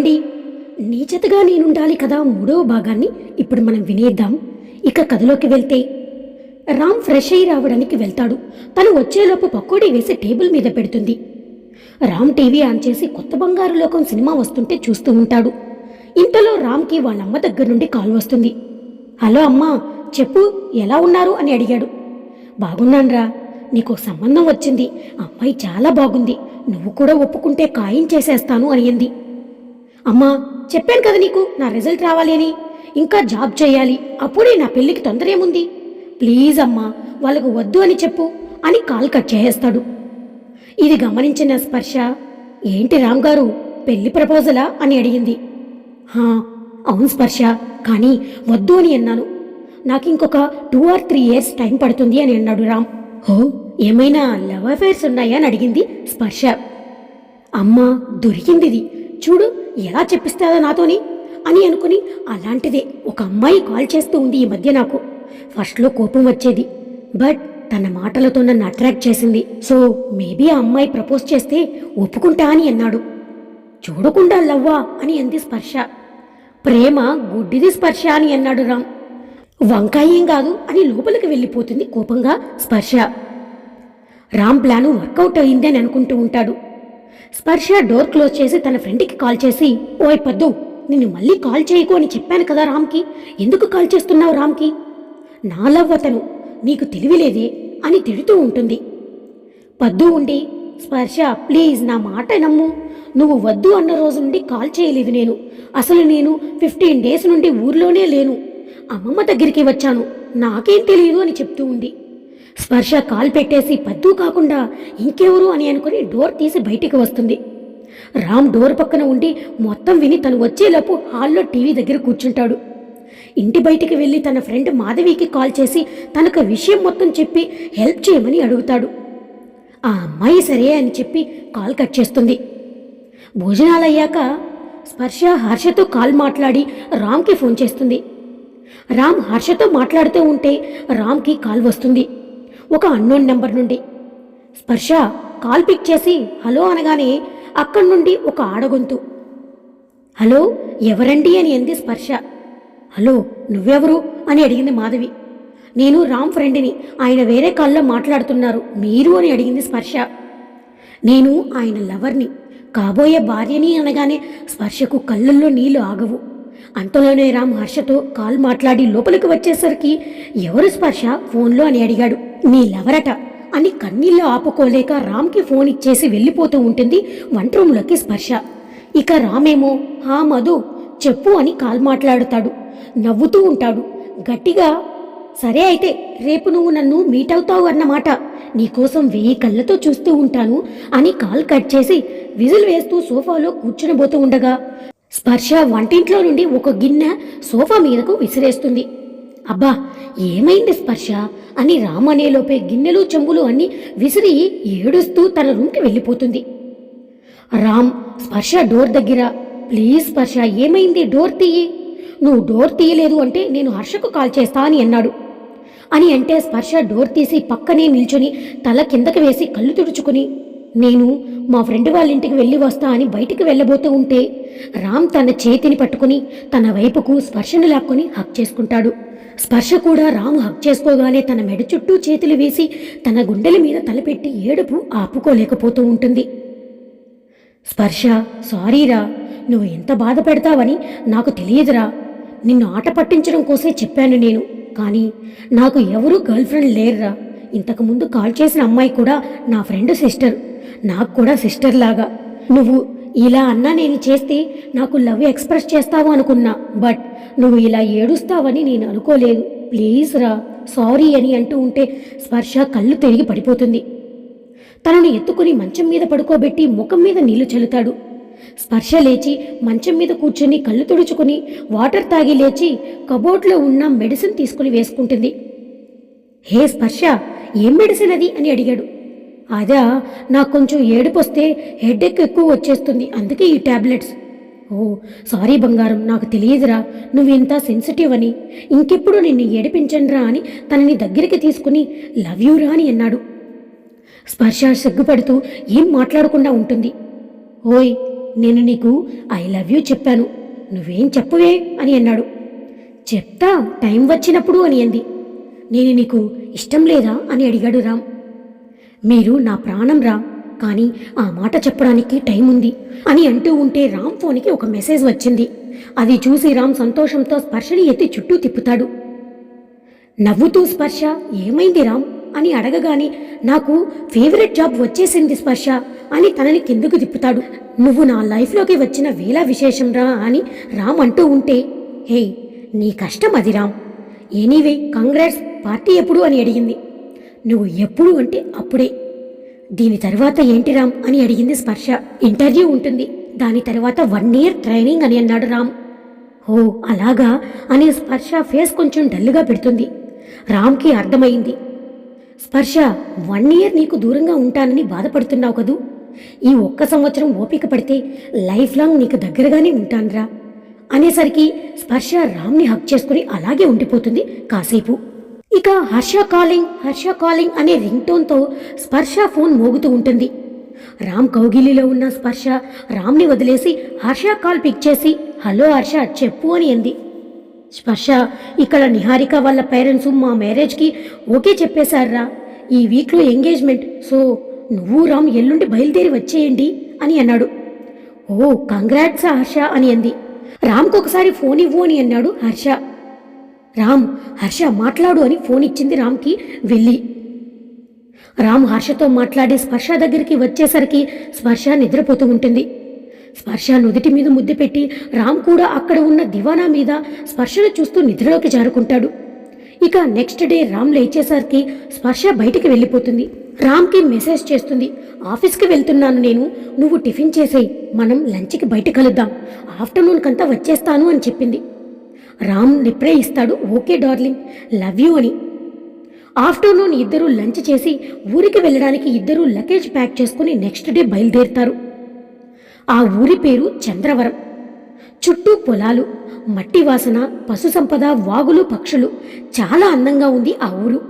అండి నీచతగా నేనుండాలి కదా మూడవ భాగాన్ని? ఇప్పుడు మనం వినేద్దాం. ఇక కథలోకి వెళ్తే రామ్ ఫ్రెష్ అయి రావడానికి వెళ్తాడు. తను వచ్చేలోపు పకోడీ వేసి టేబుల్ మీద పెడుతుంది. రామ్ టీవీ ఆన్ చేసి కొత్త బంగారు లోకం సినిమా వస్తుంటే చూస్తూ ఉంటాడు. ఇంతలో రామ్కి వాళ్ళమ్మ దగ్గర నుండి కాల్ వస్తుంది. హలో అమ్మా చెప్పు ఎలా ఉన్నారు? అని అడిగాడు. బాగున్నాన్రా నీకు సంబంధం వచ్చింది. అమ్మాయి చాలా బాగుంది. నువ్వు కూడా ఒప్పుకుంటే ఖాయం చేసేస్తాను అనింది అమ్మా చెప్పాను కదా నీకు నా రిజల్ట్ రావాలి అని. ఇంకా జాబ్ చేయాలి అప్పుడే నా పెళ్ళికి తొందర ఏముంది? ప్లీజ్ అమ్మా వాళ్ళకు వద్దు అని చెప్పు అని కాల్ కట్ చేసేస్తాడు. ఇది గమనించిన స్పర్శ ఏంటి రామ్ గారు పెళ్ళి ప్రపోజలా అని అడిగింది. హా అవును స్పర్శ కానీ వద్దు అని అన్నాను. నాకు ఇంకొక two or three years time పడుతుంది అని అన్నాడు రామ్. హో ఏమైనా లవ్ అఫైర్స్ ఉన్నాయా అని అడిగింది స్పర్శ. అమ్మా దొరికింది చూడు ఎలా చెప్పిస్తాదో నాతోని అని అనుకుని అలాంటిదే ఒక అమ్మాయి కాల్ చేస్తూ ఉంది ఈ మధ్య నాకు. ఫస్ట్లో కోపం వచ్చేది. బట్ తన మాటలతో నన్ను అట్రాక్ట్ చేసింది. సో మేబీ ఆ అమ్మాయి ప్రపోజ్ చేస్తే ఒప్పుకుంటా అని అన్నాడు. చూడకుండా లవ్వా అని అంది స్పర్శ. ప్రేమ గుడ్డిది స్పర్శ అని అన్నాడు రామ్. వంకాయ ఏం కాదు అని లోపలికి వెళ్ళిపోతుంది కోపంగా స్పర్శ. రామ్ ప్లాను వర్కౌట్ అయిందని అని అనుకుంటూ ఉంటాడు. స్పర్శ డోర్ క్లోజ్ చేసి తన ఫ్రెండ్కి కాల్ చేసి ఓయ్ పద్దు నిన్ను మళ్ళీ కాల్ చేయకు అని చెప్పాను కదా రామ్కి. ఎందుకు కాల్ చేస్తున్నావు రామ్కి? నా లవ్ అతను నీకు తెలివిలేదే అని తిడుతూ ఉంటుంది. పద్దు ఉండి స్పర్శ ప్లీజ్ నా మాట నమ్ము. నువ్వు వద్దు అన్న రోజు నుండి కాల్ చేయలేదు నేను. అసలు నేను ఫిఫ్టీన్ డేస్ నుండి ఊర్లోనే లేను. అమ్మమ్మ దగ్గరికి వచ్చాను. నాకేం తెలియదు అని చెప్తూ ఉంది. స్పర్శ కాల్ పెట్టేసి పద్దు కాకుండా ఇంకెవరు అని అనుకుని డోర్ తీసి బయటికి వస్తుంది. రామ్ డోర్ పక్కన ఉండి మొత్తం విని తను వచ్చేలోపు హాల్లో టీవీ దగ్గర కూర్చుంటాడు. ఇంటి బయటికి వెళ్ళి తన ఫ్రెండ్ మాధవికి కాల్ చేసి తనకు విషయం మొత్తం చెప్పి హెల్ప్ చేయమని అడుగుతాడు. ఆ అమ్మాయి సరే అని చెప్పి కాల్ కట్ చేస్తుంది. భోజనాలయ్యాక స్పర్శ హర్షతో కాల్ మాట్లాడి రామ్కి ఫోన్ చేస్తుంది. రామ్ హర్షతో మాట్లాడుతూ ఉంటే రామ్కి కాల్ వస్తుంది. ఒక అన్నోన్ నెంబర్ నుండి. స్పర్శ కాల్ పిక్ చేసి హలో అనగానే అక్కడి నుండి ఒక ఆడగొంతు. హలో ఎవరండి అని అంది స్పర్శ. హలో నువ్వెవరు అని అడిగింది మాధవి. నేను రామ్ ఫ్రెండ్ని ఆయన వేరే కాల్లో మాట్లాడుతున్నారు మీరు అని అడిగింది స్పర్శ. నేను ఆయన లవర్ని కాబోయే భార్యని అనగానే స్పర్శకు కళ్ళల్లో నీళ్ళు ఆగవు. అంతలోనే రామ్ హర్షతో కాల్ మాట్లాడి లోపలికి వచ్చేసరికి ఎవరు స్పర్శ? ఫోన్లో అని అడిగాడు. నీ లవరట అని కన్నీళ్ళు ఆపుకోలేక రామ్కి ఫోన్ ఇచ్చేసి వెళ్ళిపోతూ ఉంటుంది వంట రూమ్లోకి స్పర్శ. ఇక రామేమో? హా మధు చెప్పు అని కాల్ మాట్లాడుతాడు. నవ్వుతూ ఉంటాడు. గట్టిగా సరే అయితే రేపు నువ్వు నన్ను మీట్ అవుతావు అన్నమాట. నీకోసం వెయ్యి కళ్ళతో చూస్తూ ఉంటాను అని కాల్ కట్ చేసి విజిల్ వేస్తూ సోఫాలో కూర్చునబోతూ ఉండగా స్పర్శ వంటింట్లో నుండి ఒక గిన్నె సోఫా మీదకు విసిరేస్తుంది. అబ్బా ఏమైంది స్పర్శ? అని రామనేలోపే గిన్నెలు చెంబులు అన్ని విసిరి ఏడుస్తూ తన రూమ్కి వెళ్ళిపోతుంది. రామ్ స్పర్శ డోర్ దగ్గర. ప్లీజ్ స్పర్శ ఏమైంది డోర్ తీయి? నువ్వు డోర్ తీయలేదు అంటే నేను హర్షకు కాల్ చేస్తా అని అన్నాడు. అని అంటే స్పర్శ డోర్ తీసి పక్కనే నిల్చొని తల కిందకి వేసి కళ్ళు తుడుచుకుని నేను మా ఫ్రెండ్ వాళ్ళ ఇంటికి వెళ్ళి వస్తా అని బయటికి వెళ్ళబోతూ ఉంటే రామ్ తన చేతిని పట్టుకుని తన వైపుకు స్పర్శను లాక్కొని హక్ చేసుకుంటాడు. స్పర్శ కూడా రాము హక్ చేసుకోగానే తన మెడ చుట్టూ చేతులు వేసి తన గుండెల మీద తలపెట్టి ఏడుపు ఆపుకోలేకపోతూ ఉంటుంది. స్పర్శ సారీరా నువ్వు ఎంత బాధ పెడతావని నాకు తెలియదురా. నిన్ను ఆట పట్టించడం కోసే చెప్పాను నేను. కానీ నాకు ఎవరూ గర్ల్ ఫ్రెండ్ లేరురా. ఇంతకుముందు కాల్ చేసిన అమ్మాయి కూడా నా ఫ్రెండ్ సిస్టర్. నాకు కూడా సిస్టర్ లాగా. నువ్వు ఇలా అన్నా నేను చేస్తే నాకు లవ్ ఎక్స్ప్రెస్ చేస్తావు అనుకున్నా. బట్ నువ్వు ఇలా ఏడుస్తావని నేను అనుకోలేదు. ప్లీజ్ రా సారీ అని అంటూ ఉంటే స్పర్శ కళ్ళు తిరిగి పడిపోతుంది. తనను ఎత్తుకుని మంచం మీద పడుకోబెట్టి ముఖం మీద నీళ్ళు చల్లుతాడు. స్పర్శ లేచి మంచం మీద కూర్చొని కళ్ళు తుడుచుకుని వాటర్ తాగి లేచి కబోర్డ్లో ఉన్న మెడిసిన్ తీసుకుని వేసుకుంటుంది. హే స్పర్శ ఏం మెడిసిన్ అది? అని అడిగాడు. అదా నాకు కొంచెం ఏడుపొస్తే హెడేక్ ఎక్కువ వచ్చేస్తుంది. అందుకే ఈ టాబ్లెట్స్. ఓ సారీ బంగారం నాకు తెలియదురా. నువ్వు ఇంత సెన్సిటివ్ అని. ఇంకెప్పుడు నిన్ను ఏడిపించనురా అని తనని దగ్గరికి తీసుకుని లవ్ యూ రా అని అన్నాడు. స్పర్శ సిగ్గుపడుతూ ఏం మాట్లాడకుండా ఉంటుంది. ఓయ్ నేను నీకు ఐ లవ్ యూ చెప్పాను. నువ్వేం చెప్పవే అని అన్నాడు. చెప్తా టైం వచ్చినప్పుడు అని అంది. నేను నీకు ఇష్టం లేదా అని అడిగాడు రామ్. మీరు నా ప్రాణం రామ్ కానీ ఆ మాట చెప్పడానికి టైం ఉంది అని అంటూ ఉంటే రామ్ ఫోన్కి ఒక మెసేజ్ వచ్చింది. అది చూసి రామ్ సంతోషంతో స్పర్శని ఎత్తి చుట్టూ తిప్పుతాడు. నవ్వుతూ స్పర్శ ఏమైంది రామ్? అని అడగగానే నాకు ఫేవరెట్ జాబ్ వచ్చేసింది స్పర్శ అని తనని కిందకు తిప్పుతాడు. నువ్వు నా లైఫ్లోకి వచ్చిన వేళ విశేషం రా అని రామ్ అంటూ ఉంటే హే నీ కష్టం అది రామ్. ఎనీవే కంగ్రాట్స్ పార్టీ ఎప్పుడు? అని అడిగింది. నువ్వు ఎప్పుడు అంటే అప్పుడే. దీని తర్వాత ఏంటి రామ్ అని అడిగింది స్పర్శ. ఇంటర్వ్యూ ఉంటుంది. దాని తర్వాత వన్ ఇయర్ ట్రైనింగ్ అని అన్నాడు రామ్. ఓ అలాగా? అని స్పర్శ ఫేస్ కొంచెం డల్గా పెడుతుంది. రామ్కి అర్థమైంది. స్పర్శ వన్ ఇయర్ నీకు దూరంగా ఉంటానని బాధపడుతున్నావు కదూ? ఈ ఒక్క సంవత్సరం ఓపిక పడితే లైఫ్ లాంగ్ నీకు దగ్గరగానే ఉంటానురా. అనేసరికి స్పర్శ రామ్ని హక్ చేసుకుని అలాగే ఉండిపోతుంది. కాసేపు. ఇక హర్ష కాలింగ్ హర్ష కాలింగ్ అనే రింగ్ టోన్తో స్పర్శ ఫోన్ మోగుతూ ఉంటుంది. రామ్ కౌగిలిలో ఉన్న స్పర్శ రామ్ని వదిలేసి హర్ష కాల్ పిక్ చేసి హలో హర్ష చెప్పు అని అంది. స్పర్శ ఇక్కడ నిహారిక వాళ్ళ పేరెంట్స్ మా మ్యారేజ్కి ఓకే చెప్పేశారా ఈ వీక్లో ఎంగేజ్మెంట్ సో నువ్వు రామ్ ఎల్లుండి బయలుదేరి వచ్చేయండి అని అన్నాడు. ఓ కంగ్రాట్స్ హర్ష అని అంది. రామ్కి ఒకసారి ఫోన్ ఇవ్వు అని అన్నాడు హర్ష. రామ్ హర్ష మాట్లాడు అని ఫోన్ ఇచ్చింది రామ్కి వెళ్ళి. రామ్ హర్షతో మాట్లాడి స్పర్శ దగ్గరికి వచ్చేసరికి స్పర్శ నిద్రపోతూ ఉంటుంది. స్పర్శ నుదుటి మీద ముద్దు పెట్టి రామ్ కూడా అక్కడ ఉన్న దివానా మీద స్పర్శను చూస్తూ నిద్రలోకి జారుకుంటాడు. ఇక నెక్స్ట్ డే రామ్ లేచేసరికి స్పర్శ బయటికి వెళ్ళిపోతుంది. రామ్కి మెసేజ్ చేస్తుంది ఆఫీస్కి వెళ్తున్నాను నేను నువ్వు టిఫిన్ చేసేయి మనం లంచ్కి బయట కలుద్దాం ఆఫ్టర్నూన్ కంతా వచ్చేస్తాను అని చెప్పింది. రామ్ రిప్లై ఇస్తాడు? Okay darling. లవ్ యూ అని. ఆఫ్టర్నూన్ ఇద్దరూ లంచ్ చేసి ఊరికి వెళ్ళడానికి ఇద్దరూ లగేజ్ ప్యాక్ చేసుకుని నెక్స్ట్ డే బయలుదేరుతారు. ఆ ఊరి పేరు చంద్రవరం. చుట్టూ పొలాలు మట్టి వాసన పశు సంపద వాగులు పక్షులు. చాలా అందంగా ఉంది ఆ ఊరు.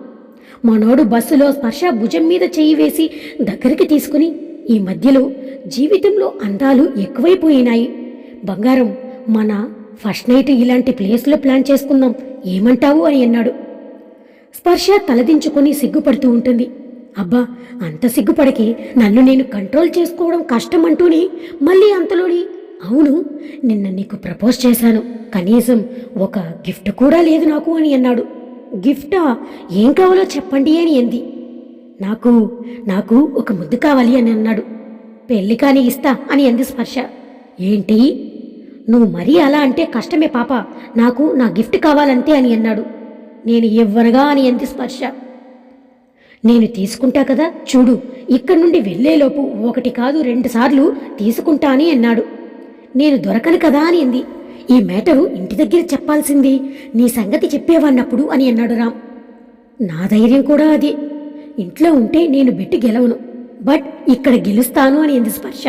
మనోడు బస్సులో స్పర్శ భుజం మీద చెయ్యి వేసి దగ్గరికి తీసుకుని ఈ మధ్యలో జీవితంలో అందాలు ఎక్కువైపోయినాయి. బంగారం మన ఫస్ట్ నైట్ ఇలాంటి ప్లేస్లో ప్లాన్ చేసుకుందాం. ఏమంటావు అని అన్నాడు. స్పర్శ తలదించుకొని సిగ్గుపడుతూ ఉంటుంది. అబ్బా అంత సిగ్గుపడకే నన్ను నేను కంట్రోల్ చేసుకోవడం కష్టం అంటూనే మళ్ళీ అంతలోని అవును నిన్న నీకు ప్రపోజ్ చేశాను. కనీసం ఒక గిఫ్ట్ కూడా లేదు నాకు అని అన్నాడు. గిఫ్టా? ఏం కావాలో చెప్పండి అని అంది. నాకు నాకు ఒక ముద్దు కావాలి అని అన్నాడు. పెళ్ళి కానీ ఇస్తా అని అంది స్పర్శ. ఏంటి? నువ్వు మరీ అలా అంటే కష్టమే పాప. నాకు నా గిఫ్ట్ కావాలంతే అని అన్నాడు. నేను ఇవ్వనుగా అని అంది స్పర్శ. నేను తీసుకుంటా కదా చూడు. ఇక్కడి నుండి వెళ్ళేలోపు ఒకటి కాదు రెండు సార్లు తీసుకుంటా అని అన్నాడు. నేను దొరకను కదా అని అంది. ఈ మేటరు ఇంటి దగ్గర చెప్పాల్సింది. నీ సంగతి చెప్పేవాన్నప్పుడు అని అన్నాడు రామ్. నా ధైర్యం కూడా అది. ఇంట్లో ఉంటే నేను బెట్టి గెలవను. బట్ ఇక్కడ గెలుస్తాను అని అంది స్పర్శ.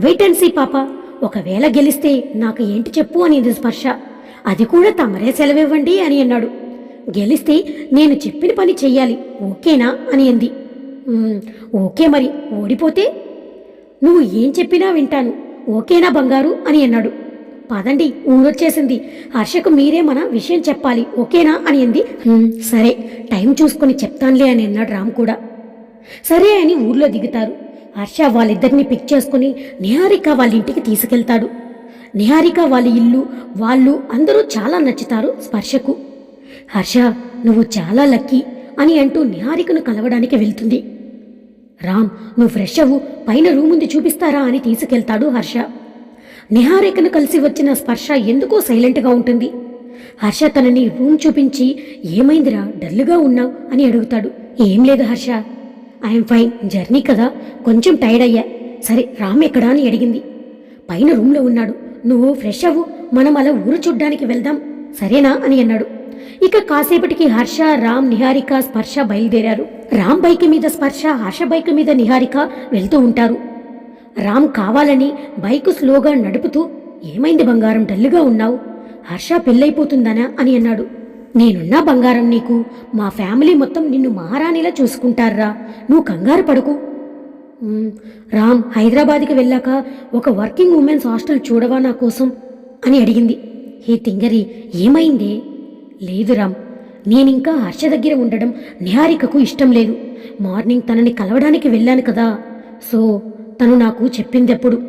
వెయిట్ అండ్ సీ పాప. ఒకవేళ గెలిస్తే నాకు ఏంటి చెప్పు అనేది స్పర్శ. అది కూడా తమరే సెలవివ్వండి అని అన్నాడు. గెలిస్తే నేను చెప్పిన పని చెయ్యాలి ఓకేనా అని అంది. ఓకే మరి ఓడిపోతే? నువ్వు ఏం చెప్పినా వింటాను ఓకేనా బంగారు అని అన్నాడు. పదండి ఊరొచ్చేసింది. హర్షకు మీరే మన విషయం చెప్పాలి ఓకేనా అని అంది. సరే టైం చూసుకొని చెప్తానులే అని అన్నాడు రామ్ కూడా. సరే అని ఊర్లో దిగుతారు. హర్ష వాళ్ళిద్దరిని పిక్ చేసుకుని నిహారిక వాళ్ళ ఇంటికి తీసుకెళ్తాడు. నిహారిక వాళ్ళ ఇల్లు వాళ్ళు అందరూ చాలా నచ్చుతారు స్పర్శకు. హర్ష నువ్వు చాలా లక్కీ అని అంటూ నిహారికను కలవడానికి వెళ్తుంది. రామ్ నువ్వు ఫ్రెష్ అవ్వు పైన రూమ్ ఉంది చూపిస్తారా అని తీసుకెళ్తాడు హర్ష. నిహారికను కలిసి వచ్చిన స్పర్శ ఎందుకో సైలెంట్గా ఉంటుంది. హర్ష తనని రూమ్ చూపించి ఏమైందిరా డల్గా ఉన్నావు అని అడుగుతాడు. ఏం లేదు హర్ష ఐఎమ్ ఫైన్ జర్నీ కదా కొంచెం టైర్డ్ అయ్యా. సరే రామ్ ఎక్కడా అని అడిగింది. పైన రూమ్లో ఉన్నాడు. నువ్వు ఫ్రెష్ అవ్వు మనం అలా ఊరు చూడ్డానికి వెళ్దాం. సరేనా అని అన్నాడు. ఇక కాసేపటికి హర్ష రామ్ నిహారిక స్పర్శ బయలుదేరారు. రామ్ బైక్ మీద స్పర్శ హర్ష బైక్ మీద నిహారిక వెళ్తూ ఉంటారు. రామ్ కావాలని బైక్ స్లోగా నడుపుతూ ఏమైంది బంగారం డల్లుగా ఉన్నావు? హర్ష పెళ్ళైపోతుందనా? అని అన్నాడు. నేనున్నా బంగారం నీకు. మా ఫ్యామిలీ మొత్తం నిన్ను మహారాణిలా చూసుకుంటారా? నువ్వు కంగారు పడుకు. రామ్ హైదరాబాద్కి వెళ్ళాక ఒక వర్కింగ్ ఉమెన్స్ హాస్టల్ చూడవా నా కోసం అని అడిగింది. హే తింగరి ఏమైందే? లేదు రామ్ నేనింకా హర్ష దగ్గర ఉండడం నిహారికకు ఇష్టం లేదు. మార్నింగ్ తనని కలవడానికి వెళ్ళాను కదా. సో తను నాకు చెప్పిందెప్పుడు?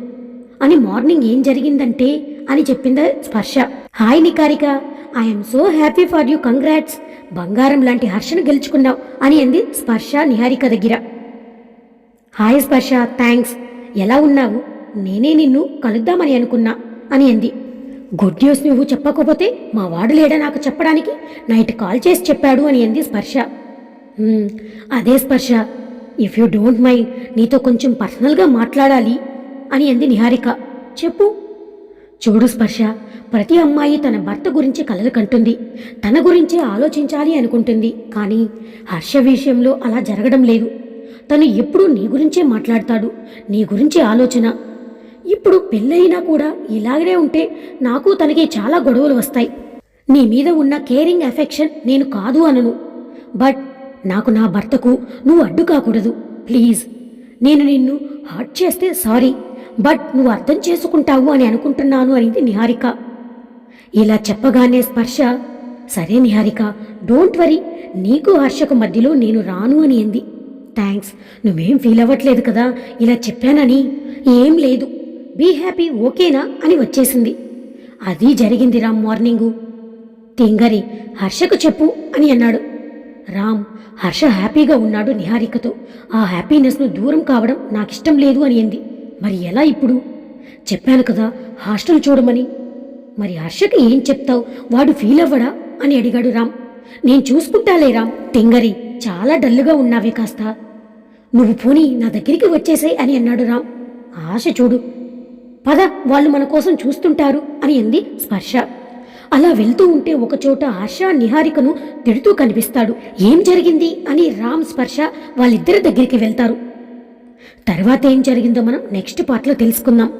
అని మార్నింగ్ ఏం జరిగిందంటే అని చెప్పిందా Sparsha. Hi Nikarika I'm so happy for you congrats బంగారం లాంటి హర్షను గెలుచుకున్నావు అని అంది స్పర్శ నిహారిక దగ్గర. హాయ్ స్పర్శ థ్యాంక్స్ ఎలా ఉన్నావు? నేనే నిన్ను కలుద్దామని అనుకున్నా అని అంది. గుడ్ న్యూస్ నువ్వు చెప్పకపోతే మా వాడు లేడా నాకు చెప్పడానికి? నైట్ కాల్ చేసి చెప్పాడు అని అంది స్పర్శ. అదే స్పర్శ. ఇఫ్ యూ డోంట్ మైండ్ నీతో కొంచెం పర్సనల్గా మాట్లాడాలి అని అంది నిహారిక. చెప్పు. చూడు స్పర్శ ప్రతి అమ్మాయి తన భర్త గురించి కలలు కంటుంది. తన గురించే ఆలోచించాలి అనుకుంటుంది. కానీ హర్ష విషయంలో అలా జరగడం లేదు. తను ఎప్పుడూ నీ గురించే మాట్లాడతాడు. నీ గురించి ఆలోచన. ఇప్పుడు పెళ్ళయినా కూడా ఇలాగనే ఉంటే నాకు తనకి చాలా గొడవలు వస్తాయి. నీ మీద ఉన్న కేరింగ్ ఎఫెక్షన్ నేను కాదు అనను. బట్ నాకు నా భర్తకు నువ్వు అడ్డు కాకూడదు ప్లీజ్. నేను నిన్ను హర్ట్ చేస్తే సారీ. బట్ నువ్వు అర్థం చేసుకుంటావు అని అనుకుంటున్నాను అనింది నిహారిక. ఇలా చెప్పగానే స్పర్శ సరే నిహారిక డోంట్ వరీ నీకు హర్షకు మధ్యలో నేను రాను అని అంది. థ్యాంక్స్ నువ్వేం ఫీల్ అవ్వట్లేదు కదా ఇలా చెప్పానని. ఏం లేదు బీ హ్యాపీ ఓకేనా అని వచ్చేసింది. అది జరిగింది రామ్ మార్నింగు. తింగరి హర్షకు చెప్పు అని అన్నాడు. రామ్ హర్ష హ్యాపీగా ఉన్నాడు నిహారికతో. ఆ హ్యాపీనెస్ను దూరం కావడం నాకిష్టం లేదు అని అంది. మరి ఎలా ఇప్పుడు? చెప్పాను కదా హాస్టల్ చూడమని. మరి హర్షకి ఏం చెప్తావు? వాడు ఫీల్ అవ్వడా? అని అడిగాడు రామ్. నేను చూసుకుంటాలే రామ్. తింగరి చాలా డల్లుగా ఉన్నావే కాస్త. నువ్వు పోనీ నా దగ్గరికి వచ్చేసాయి అని అన్నాడు రామ్. ఆశ చూడు. పద వాళ్ళు మన కోసం చూస్తుంటారు అని అంది స్పర్శ. అలా వెళ్తూ ఉంటే ఒకచోట హర్ష నిహారికను తిడుతూ కనిపిస్తాడు. ఏం జరిగింది? అని రామ్ స్పర్శ వాళ్ళిద్దరి దగ్గరికి వెళ్తారు. తర్వాత ఏం జరిగిందో మనం నెక్స్ట్ పార్ట్లో తెలుసుకుందాం.